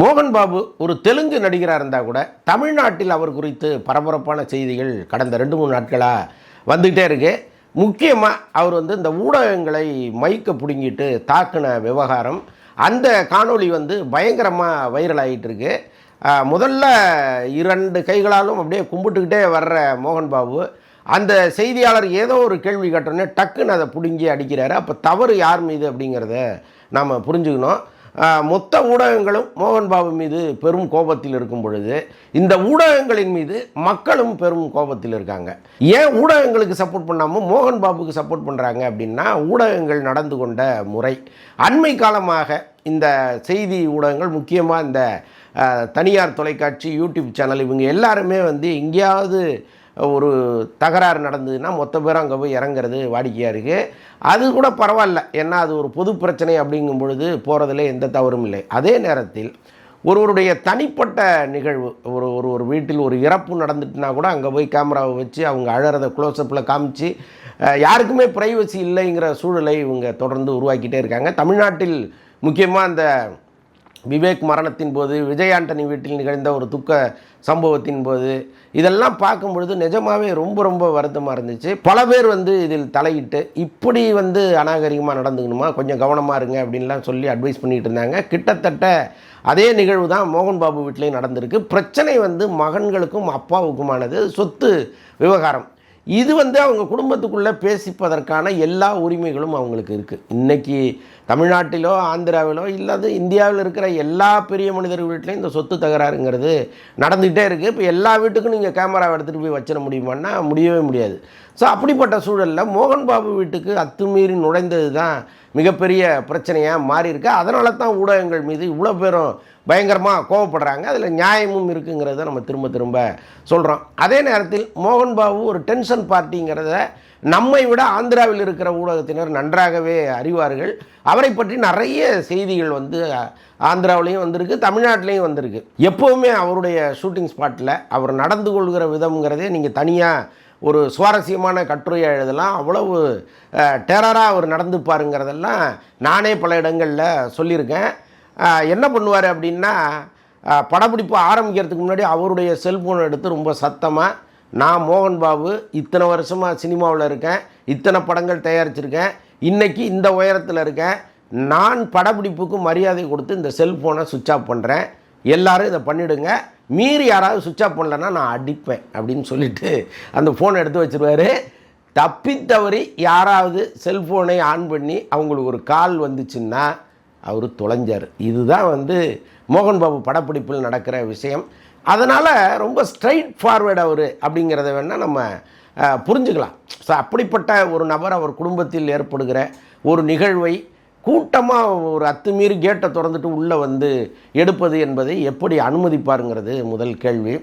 மோகன் பாபு ஒரு தெலுங்கு நடிகராக இருந்தால் கூட தமிழ்நாட்டில் அவர் குறித்து பரபரப்பான செய்திகள் கடந்த ரெண்டு மூணு நாட்களாக வந்துக்கிட்டே இருக்கு. முக்கியமாக அவர் வந்து இந்த ஊடகங்களை மைக்க பிடுங்கிட்டு தாக்குன விவகாரம் அந்த காணொளி வந்து பயங்கரமாக வைரல் ஆகிட்டு இருக்கு. முதல்ல இரண்டு கைகளாலும் அப்படியே கும்பிட்டுக்கிட்டே வர்ற மோகன் பாபு அந்த செய்தியாளர் ஏதோ ஒரு கேள்வி கேட்டோன்னே டக்குன்னு அதை பிடுங்கி அடிக்கிறாரு. அப்போ தவறு யார் மீது அப்படிங்கிறத நாம் புரிஞ்சுக்கணும். மொத்த ஊடகங்களும் மோகன் பாபு மீது பெரும் கோபத்தில் இருக்கும் பொழுது இந்த ஊடகங்களின் மீது மக்களும் பெரும் கோபத்தில் இருக்காங்க. ஏன் ஊடகங்களுக்கு சப்போர்ட் பண்ணாமல் மோகன் பாபுக்கு சப்போர்ட் பண்ணுறாங்க அப்படின்னா ஊடகங்கள் நடந்து கொண்ட முறை. அண்மை காலமாக இந்த செய்தி ஊடகங்கள் முக்கியமாக இந்த தனியார் தொலைக்காட்சி யூடியூப் சேனல் இவங்க எல்லாருமே வந்து எங்கேயாவது ஒரு தகராறு நடந்ததுன்னா மொத்த பேரும் அங்கே போய் இறங்குறது வாடிக்கையாக இருக்குது அது கூட பரவாயில்ல. ஏன்னா அது ஒரு பொது பிரச்சனை அப்படிங்கும் பொழுது போகிறதுல எந்த தவறும் இல்லை. அதே நேரத்தில் ஒருவருடைய தனிப்பட்ட நிகழ்வு ஒரு ஒரு ஒரு வீட்டில் ஒரு இறப்பு நடந்துட்டுனா கூட அங்கே போய் கேமராவை வச்சு அவங்க அழகிறத க்ளோஸ்அப்பில் காமிச்சு யாருக்குமே ப்ரைவசி இல்லைங்கிற சூழலை இவங்க தொடர்ந்து உருவாக்கிட்டே இருக்காங்க. தமிழ்நாட்டில் முக்கியமாக அந்த விவேக் மரணத்தின் போது விஜய் ஆண்டனி வீட்டில் நிகழ்ந்த ஒரு துக்க சம்பவத்தின் போது இதெல்லாம் பார்க்கும் பொழுது நிஜமாகவே ரொம்ப ரொம்ப வருத்தமாக இருந்துச்சு. பல பேர் வந்து இதில் தலையிட்டு இப்படி வந்து அநாகரிகமாக நடந்துக்கணுமா? கொஞ்சம் கவனமாக இருங்க அப்படின்லாம் சொல்லி அட்வைஸ் பண்ணிட்டு இருந்தாங்க. கிட்டத்தட்ட அதே நிகழ்வு தான் மோகன் பாபு வீட்லேயும் நடந்திருக்கு. பிரச்சனை வந்து மகன்களுக்கும் அப்பாவுக்குமானது. சொத்து விவகாரம். இது வந்து அவங்க குடும்பத்துக்குள்ளே பேசிப்பதற்கான எல்லா உரிமைகளும் அவங்களுக்கு இருக்குது இன்றைக்கி தமிழ்நாட்டிலோ ஆந்திராவிலோ இல்லாது இந்தியாவில் இருக்கிற எல்லா பெரிய மனிதர் வீட்லேயும் இந்த சொத்து தகராறுங்கிறது நடந்துகிட்டே இருக்குது இப்போ எல்லா வீட்டுக்கும் நீங்கள் கேமராவை எடுத்துகிட்டு போய் வச்சிட முடியுமான்னா முடியவே முடியாது. ஸோ அப்படிப்பட்ட சூழலில் மோகன் பாபு வீட்டுக்கு அத்துமீறி நுழைந்தது தான் மிகப்பெரிய பிரச்சனையாக மாறி இருக்கு அதனால தான் ஊடகங்கள் மீது இவ்வளோ பேரும் பயங்கரமாக கோவப்படுறாங்க. அதில் நியாயமும் இருக்குங்கிறத நம்ம திரும்ப திரும்ப சொல்கிறோம் அதே நேரத்தில் மோகன் பாபு ஒரு டென்ஷன் பார்ட்டிங்கிறத நம்மை விட ஆந்திராவில் இருக்கிற ஊடகத்தினர் நன்றாகவே அறிவார்கள். அவரை பற்றி நிறைய செய்திகள் வந்து ஆந்திராவிலையும் வந்திருக்கு தமிழ்நாட்டிலையும் வந்திருக்கு. எப்போவுமே அவருடைய ஷூட்டிங் ஸ்பாட்டில் அவர் நடந்து கொள்கிற விதம்ங்கிறதே நீங்கள் தனியாக ஒரு சுவாரஸ்யமான கட்டுரையை எழுதலாம். அவ்வளவு டெரராக அவர் நடந்துப்பாருங்கிறதெல்லாம் நானே பல இடங்களில் சொல்லியிருக்கேன். என்ன பண்ணுவார் அப்படின்னா படப்பிடிப்பு ஆரம்பிக்கிறதுக்கு முன்னாடி அவருடைய செல்ஃபோனை எடுத்து ரொம்ப சத்தமாக நான் மோகன் பாபு இத்தனை வருஷமாக சினிமாவில் இருக்கேன் இத்தனை படங்கள் தயாரிச்சிருக்கேன் இன்றைக்கி இந்த உயரத்தில் இருக்கேன் நான் படப்பிடிப்புக்கு மரியாதை கொடுத்து இந்த செல்ஃபோனை சுவிட்ச் ஆஃப் பண்ணுறேன் எல்லாரும் இதை பண்ணிவிடுங்க மீறி யாராவது சுவிட்ச் ஆஃப் பண்ணலன்னா நான் அடிப்பேன் அப்படின்னு சொல்லிவிட்டு அந்த ஃபோனை எடுத்து வச்சிருவாரு. தப்பித்தவறி யாராவது செல்ஃபோனை ஆன் பண்ணி அவங்களுக்கு ஒரு கால் வந்துச்சுன்னா அவர் தொலைஞ்சார். இதுதான் வந்து மோகன்பாபு படப்பிடிப்பில் நடக்கிற விஷயம். அதனால் ரொம்ப ஸ்ட்ரைட் ஃபார்வேர்டு அவர் அப்படிங்கிறத வேணால் நம்ம புரிஞ்சுக்கலாம். ஸோ அப்படிப்பட்ட ஒரு நபர் அவர் குடும்பத்தில் ஏற்படுகிற ஒரு நிகழ்வை கூட்டமாக ஒரு அத்துமீறி கேட்டை திறந்துட்டு உள்ளே வந்து எடுப்பது என்பதை எப்படி அனுமதிப்பாருங்கிறது முதல் கேள்வி.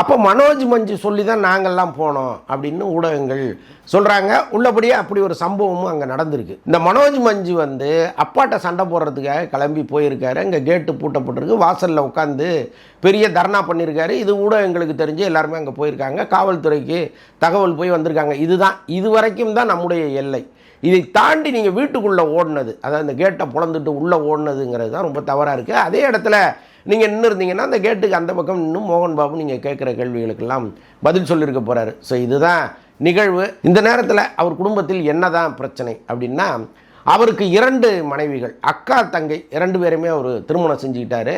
அப்போ மனோஜ் மஞ்சு சொல்லி தான் நாங்கள்லாம் போனோம் அப்படின்னு ஊடகங்கள் சொல்கிறாங்க உள்ளபடியே அப்படி ஒரு சம்பவமும் அங்கே நடந்திருக்கு. இந்த மனோஜ் மஞ்சு வந்து அப்பாட்ட சண்டை போடுறதுக்காக கிளம்பி போயிருக்காரு. அங்கே கேட்டு பூட்டப்பட்டிருக்கு. வாசலில் உட்காந்து பெரிய தர்ணா பண்ணியிருக்காரு இது ஊடகங்களுக்கு தெரிஞ்சு எல்லாருமே அங்கே போயிருக்காங்க. காவல்துறைக்கு தகவல் போய் வந்திருக்காங்க. இதுதான் இது வரைக்கும் தான் நம்முடைய எல்லை. இதை தாண்டி நீங்கள் வீட்டுக்குள்ளே ஓடினது அதாவது அந்த கேட்டை புலந்துட்டு உள்ளே ஓடினதுங்கிறது தான் ரொம்ப தவறாக இருக்குது அதே இடத்துல நீங்கள் நின்று இருந்தீங்கன்னா அந்த கேட்டுக்கு அந்த பக்கம் இன்னும் மோகன் பாபு நீங்கள் கேட்குற கேள்விகளுக்கெல்லாம் பதில் சொல்லியிருக்க போகிறாரு ஸோ இதுதான் நிகழ்வு. இந்த நேரத்தில் அவர் குடும்பத்தில் என்னதான் பிரச்சனை அப்படின்னா அவருக்கு இரண்டு மனைவிகள் அக்கா தங்கை இரண்டு பேருமே அவர் திருமணம் செஞ்சுக்கிட்டாரு.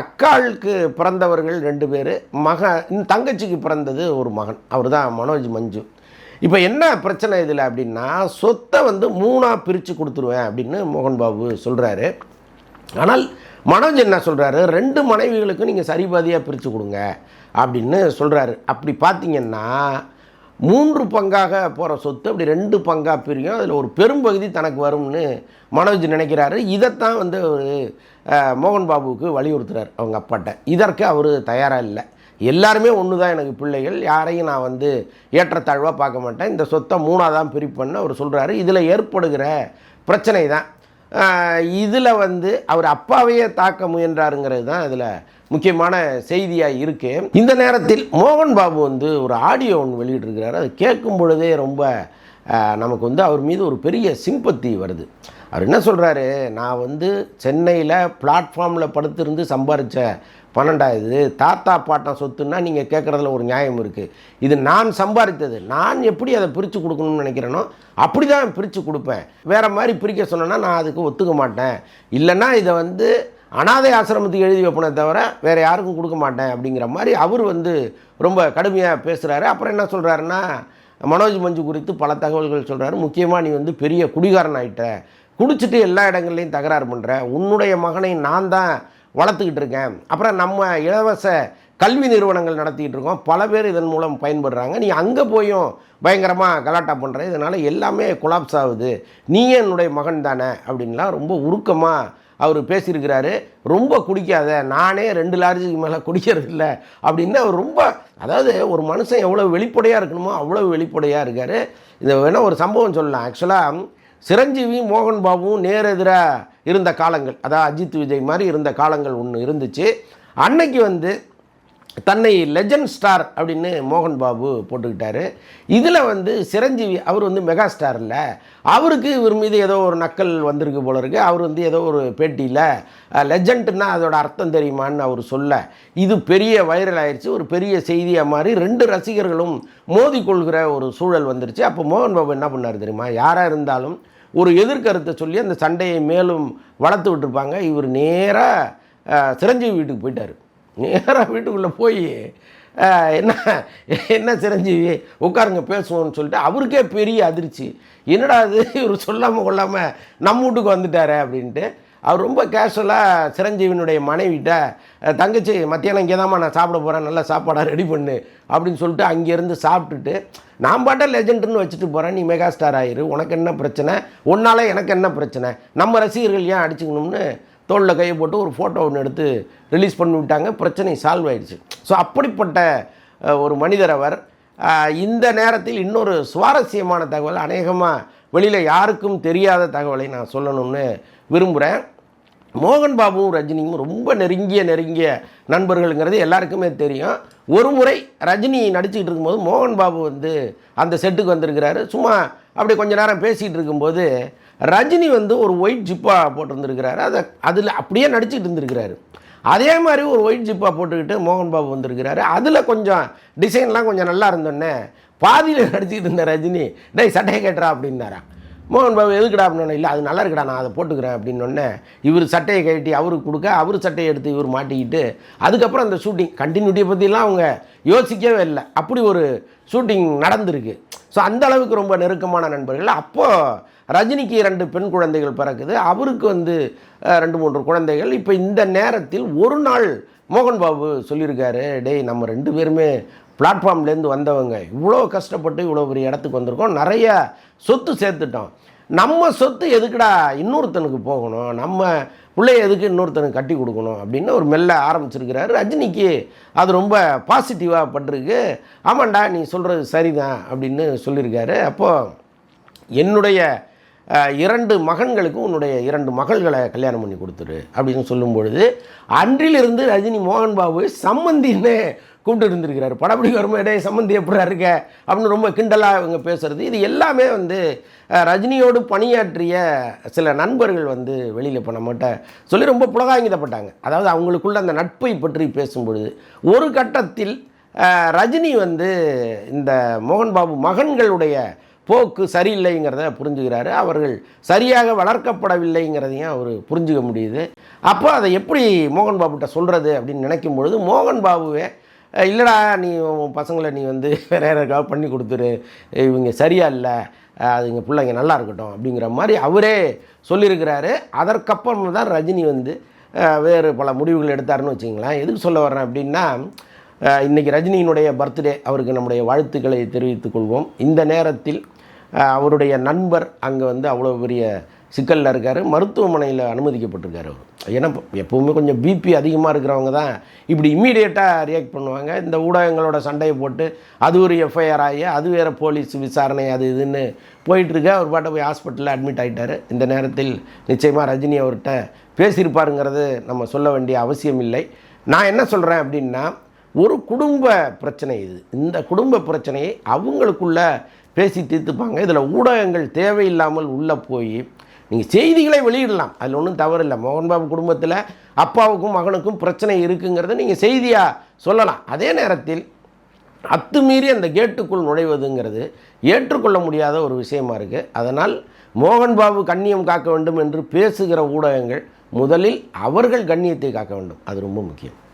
அக்காளுக்கு பிறந்தவர்கள் ரெண்டு பேர் மகன் தங்கச்சிக்கு பிறந்தது ஒரு மகன். அவர் தான் மனோஜ் மஞ்சு. இப்போ என்ன பிரச்சனை இதில் அப்படின்னா சொத்தை வந்து மூணாக பிரித்து கொடுத்துருவேன் அப்படின்னு மோகன் பாபு சொல்கிறாரு ஆனால் மனோஜ் என்ன சொல்கிறாரு ரெண்டு மனைவிகளுக்கும் நீங்கள் சரிபாதியாக பிரித்து கொடுங்க அப்படின்னு சொல்கிறாரு அப்படி பார்த்தீங்கன்னா மூன்று பங்காக போகிற சொத்து அப்படி ரெண்டு பங்காக பிரியும். அதில் ஒரு பெரும்பகுதி தனக்கு வரும்னு மனோஜ் நினைக்கிறாரு. இதைத்தான் வந்து ஒரு மோகன் பாபுவுக்கு வலியுறுத்துறார் அவங்க அப்பாட்ட. இதற்கு அவர் தயாராக இல்லை. எல்லாருமே ஒன்று தான் எனக்கு பிள்ளைகள். யாரையும் நான் வந்து ஏற்றத்தாழ்வாக பார்க்க மாட்டேன். இந்த சொத்தை மூணாக தான் பிரிப்பேன்னு அவர் சொல்கிறாரு இதில் ஏற்படுகிற பிரச்சனை தான் இதில் வந்து அவர் அப்பாவையே தாக்க முயன்றாருங்கிறது தான் இதில் முக்கியமான செய்தியாக இருக்குது இந்த நேரத்தில் மோகன் பாபு வந்து ஒரு ஆடியோ ஒன்று வெளியிட்டிருக்கிறாரு. அது கேட்கும் பொழுதே ரொம்ப நமக்கு வந்து அவர் மீது ஒரு பெரிய சிம்பத்தி வருது. அவர் என்ன சொல்கிறாரு நான் வந்து சென்னையில் பிளாட்ஃபார்மில் படுத்திருந்து சம்பாரித்த பன்னெண்டாவது தாத்தா பாட்டம் சொத்துன்னா நீங்கள் கேட்குறதுல ஒரு நியாயம் இருக்குது இது நான் சம்பாதித்தது. நான் எப்படி அதை பிரித்து கொடுக்கணும்னு நினைக்கிறேனோ அப்படி தான் பிரித்து கொடுப்பேன். வேறு மாதிரி பிரிக்க சொன்னேன்னா நான் அதுக்கு ஒத்துக்க மாட்டேன். இல்லைன்னா இதை வந்து அனாதை ஆசிரமத்துக்கு எழுதி வைப்பனே தவிர வேறு யாருக்கும் கொடுக்க மாட்டேன் அப்படிங்கிற மாதிரி அவர் வந்து ரொம்ப கடுமையாக பேசுகிறாரு அப்புறம் என்ன சொல்கிறாருன்னா மனோஜ் மஞ்சு குறித்து பல தகவல்கள் சொல்கிறாரு முக்கியமாக நீ வந்து பெரிய குடிகாரன் ஆகிட்ட குடிச்சிட்டு எல்லா இடங்கள்லையும் தகராறு பண்ணுற உன்னுடைய மகனை நான் தான் வளர்த்துக்கிட்டு இருக்கேன். அப்புறம் நம்ம இலவச கல்வி நிறுவனங்கள் நடத்திக்கிட்டு இருக்கோம். பல பேர் இதன் மூலம் பயன்படுறாங்க. நீ அங்கே போயும் பயங்கரமாக கலாட்டா பண்ணுற இதனால் எல்லாமே கொலாப்ஸ் ஆகுது. நீயே என்னுடைய மகன் தானே? அப்படின்லாம் ரொம்ப உருக்கமாக அவர் பேசியிருக்கிறாரு. ரொம்ப குடிக்காத. நானே ரெண்டு லார்ஜுக்கு மேலே குடிக்கிறது இல்லை அப்படின்னு அவர் ரொம்ப அதாவது ஒரு மனுஷன் எவ்வளோ வெளிப்படையாக இருக்கணுமோ அவ்வளோ வெளிப்படையாக இருக்கார். இதை வேணால் ஒரு சம்பவம் சொல்லலாம். ஆக்சுவலாக சிரஞ்சீவி மோகன் பாபுவும் நேரெதிராக இருந்த காலங்கள். அதாவது அஜித் விஜய் மாதிரி இருந்த காலங்கள் ஒன்று இருந்துச்சு. அன்னைக்கு வந்து தன்னை லெஜண்ட் ஸ்டார் அப்படின்னு மோகன் பாபு போட்டுக்கிட்டாரு. இதில் வந்து சிரஞ்சீவி அவர் வந்து மெகா ஸ்டார் இல்லை. அவருக்கு இவர் மீது ஏதோ ஒரு நக்கல் வந்திருக்கு போல இருக்கு. அவர் வந்து ஏதோ ஒரு பேட்டியில் லெஜண்ட்னா அதோட அர்த்தம் தெரியுமான்னு அவர் சொல்ல. இது பெரிய வைரல் ஆயிடுச்சு ஒரு பெரிய செய்தியாக மாதிரி ரெண்டு ரசிகர்களும் மோதி கொள்கிற ஒரு சூழல் வந்துருச்சு. அப்போ மோகன் பாபு என்ன பண்ணார் தெரியுமா? யாராக இருந்தாலும் ஒரு எதிர்கருத்தை சொல்லி அந்த சண்டையை மேலும் வளர்த்து விட்டுருப்பாங்க. இவர் நேராக சிரஞ்சீவி வீட்டுக்கு போயிட்டார். நேராக வீட்டுக்குள்ளே போய் என்ன என்ன சிரஞ்சீவி உட்காருங்க பேசுவோம்னு சொல்லிட்டு அவருக்கே பெரிய அதிர்ச்சி. என்னடா இது? இவர் சொல்லாமல் கொள்ளாமல் நம்ம வீட்டுக்கு வந்துட்டாரே அப்படின்ட்டு அவர் ரொம்ப கேஷுவலாக சிரஞ்சீவினுடைய மனைவிட்ட தங்கச்சி மத்தியானம் இங்கே நான் சாப்பிட போகிறேன் நல்ல சாப்பாடாக ரெடி பண்ணு அப்படின்னு சொல்லிட்டு அங்கேருந்து சாப்பிட்டுட்டு நான் பாட்ட லெஜெண்டுன்னு வச்சுட்டு போகிறேன் நீ மெகா ஸ்டார் ஆயிரு. உனக்கு என்ன பிரச்சனை? உன்னால் எனக்கு என்ன பிரச்சனை? நம்ம ரசிகர்கள் ஏன் அடிச்சுக்கணும்னு தோளில் கையை போட்டு ஒரு ஃபோட்டோ ஒன்று எடுத்து ரிலீஸ் பண்ணி விட்டாங்க. பிரச்சனை சால்வ் ஆயிடுச்சு. ஸோ அப்படிப்பட்ட ஒரு மனிதர் அவர். இந்த நேரத்தில் இன்னொரு சுவாரஸ்யமான தகவல் அநேகமாக வெளியில் யாருக்கும் தெரியாத தகவலை நான் சொல்லணும்னு விரும்புகிறேன் மோகன் பாபுவும் ரஜினியும் ரொம்ப நெருங்கிய நெருங்கிய நண்பர்களுங்கிறது எல்லாருக்குமே தெரியும். ஒரு முறை ரஜினி நடிச்சுக்கிட்டு இருக்கும்போது மோகன் பாபு வந்து அந்த செட்டுக்கு வந்திருக்கிறாரு. சும்மா அப்படி கொஞ்ச நேரம் பேசிகிட்டு இருக்கும்போது ரஜினி வந்து ஒரு ஒயிட் ஜிப்பா போட்டிருந்துருக்கிறாரு. அதை அதில் அப்படியே நடிச்சுக்கிட்டு இருந்திருக்கிறாரு. அதே மாதிரி ஒரு ஒயிட் ஜிப்பா போட்டுக்கிட்டு மோகன் பாபு வந்திருக்கிறாரு. அதில் கொஞ்சம் டிசைன்லாம் கொஞ்சம் நல்லா இருந்தோன்னே பாதியில் நடிச்சுக்கிட்டு இருந்த ரஜினி டேய் சட்டையை கேட்டுறா அப்படின்னாரா. மோகன் பாபு எதுக்குடா அப்படின்னு இல்லை அது நல்லா இருக்குடா நான் அதை போட்டுக்கிறேன் அப்படின்னொடனே இவர் சட்டையை கழட்டி அவருக்கு கொடுக்க அவர் சட்டையை எடுத்து இவர் மாட்டிக்கிட்டு அதுக்கப்புறம் அந்த ஷூட்டிங் கண்டினியூட்டியை பற்றிலாம் அவங்க யோசிக்கவே இல்லை. அப்படி ஒரு ஷூட்டிங் நடந்திருக்கு. ஸோ அந்த அளவுக்கு ரொம்ப நெருக்கமான நண்பர்கள். அப்போது ரஜினிக்கு ரெண்டு பெண் குழந்தைகள் பிறக்குது. அவருக்கு வந்து ரெண்டு மூன்று குழந்தைகள். இப்போ இந்த நேரத்தில் ஒரு நாள் மோகன் பாபு சொல்லியிருக்காரு டேய் நம்ம ரெண்டு பேருமே பிளாட்ஃபார்ம்லேருந்து வந்தவங்க. இவ்வளோ கஷ்டப்பட்டு இவ்வளோ பெரிய இடத்துக்கு வந்திருக்கோம். நிறைய சொத்து சேர்த்துட்டோம். நம்ம சொத்து எதுக்குடா இன்னொருத்தனுக்கு போகணும்? நம்ம பிள்ளைய எதுக்கு இன்னொருத்தனுக்கு கட்டி கொடுக்கணும்? அப்படின்னு ஒரு மெல்ல ஆரம்பிச்சிருக்கிறாரு. ரஜினிக்கு அது ரொம்ப பாசிட்டிவாக பட்டிருக்கு. ஆமாண்டா நீ சொல்கிறது சரிதான் அப்படின்னு சொல்லியிருக்காரு. அப்போது என்னுடைய இரண்டு மகன்களுக்கும் உன்னுடைய இரண்டு மகள்களை கல்யாணம் பண்ணி கொடுத்துரு அப்படின்னு சொல்லும் பொழுது அன்றிலிருந்து ரஜினி மோகன் பாபு சம்மந்தின்னு கூப்பிட்டு இருந்திருக்கிறார். படப்பிடிக்க வரும்போது இடையே சம்மந்தி எப்படா இருக்க? அப்படின்னு ரொம்ப கிண்டலாக இவங்க பேசுகிறது இது எல்லாமே வந்து ரஜினியோடு பணியாற்றிய சில நண்பர்கள் வந்து வெளியில் இப்போ நம்மகிட்ட சொல்லி ரொம்ப புலகாங்கிதப்பட்டாங்க. அதாவது அவங்களுக்குள்ள அந்த நட்பை பற்றி பேசும்பொழுது ஒரு கட்டத்தில் ரஜினி வந்து இந்த மோகன் பாபு மகன்களுடைய போக்கு சரியில்லைங்கிறத புரிஞ்சுக்கிறாரு. அவர்கள் சரியாக வளர்க்கப்படவில்லைங்கிறதையும் அவர் புரிஞ்சுக்க முடியுது. அப்போ அதை எப்படி மோகன் பாபுகிட்ட சொல்கிறது அப்படின்னு நினைக்கும் பொழுது மோகன் பாபுவே இல்லைடா நீ உன் பசங்களை நீ வந்து வேற யாருக்காவது பண்ணி கொடுத்துரு. இவங்க சரியா இல்லை. அது எங்கள் பிள்ளைங்க நல்லா இருக்கட்டும். அப்படிங்கிற மாதிரி அவரே சொல்லியிருக்கிறாரு. அதற்கப்புறம் தான் ரஜினி வந்து வேறு பல முடிவுகள் எடுத்தாருன்னு வச்சிங்களேன் எதுக்கு சொல்ல வர்றேன் அப்படின்னா இன்றைக்கி ரஜினியினுடைய பர்த்டே அவருக்கு நம்முடைய வாழ்த்துக்களை தெரிவித்துக் கொள்வோம். இந்த நேரத்தில் அவருடைய நண்பர் அங்கே வந்து அவ்வளோ பெரிய சிக்கலில் இருக்கார். மருத்துவமனையில் அனுமதிக்கப்பட்டிருக்காரு அவர். ஏன்னா எப்போவுமே கொஞ்சம் பிபி அதிகமாக இருக்கிறவங்க தான் இப்படி இம்மீடியட்டாக ரியாக்ட் பண்ணுவாங்க. இந்த ஊடகங்களோட சண்டையை போட்டு அது ஒரு எஃப்ஐஆர் ஆகி அது வேறு போலீஸ் விசாரணை அது இதுன்னு போயிட்டுருக்கு. அவர் பாட்டை போய் ஹாஸ்பிட்டலில் அட்மிட் ஆகிட்டார் இந்த நேரத்தில் நிச்சயமாக ரஜினி அவர்கிட்ட பேசியிருப்பாருங்கிறது நம்ம சொல்ல வேண்டிய அவசியம் இல்லை. நான் என்ன சொல்கிறேன் அப்படின்னா ஒரு குடும்ப பிரச்சனை இது. இந்த குடும்ப பிரச்சனையை அவங்களுக்குள்ள பேசி தீர்த்துப்பாங்க இதில் ஊடகங்கள் தேவையில்லாமல் உள்ளே போய் நீங்கள் செய்திகளை வெளியிடலாம். அதில் ஒன்றும் தவறில்லை. மோகன்பாபு குடும்பத்தில் அப்பாவுக்கும் மகனுக்கும் பிரச்சனை இருக்குங்கிறத நீங்கள் செய்தியாக சொல்லலாம். அதே நேரத்தில் அத்துமீறி அந்த கேட்டுக்குள் நுழைவதுங்கிறது ஏற்றுக்கொள்ள முடியாத ஒரு விஷயமா இருக்குது அதனால் மோகன்பாபு கண்ணியம் காக்க வேண்டும் என்று பேசுகிற ஊடகங்கள் முதலில் அவர்கள் கண்ணியத்தை காக்க வேண்டும். அது ரொம்ப முக்கியம்.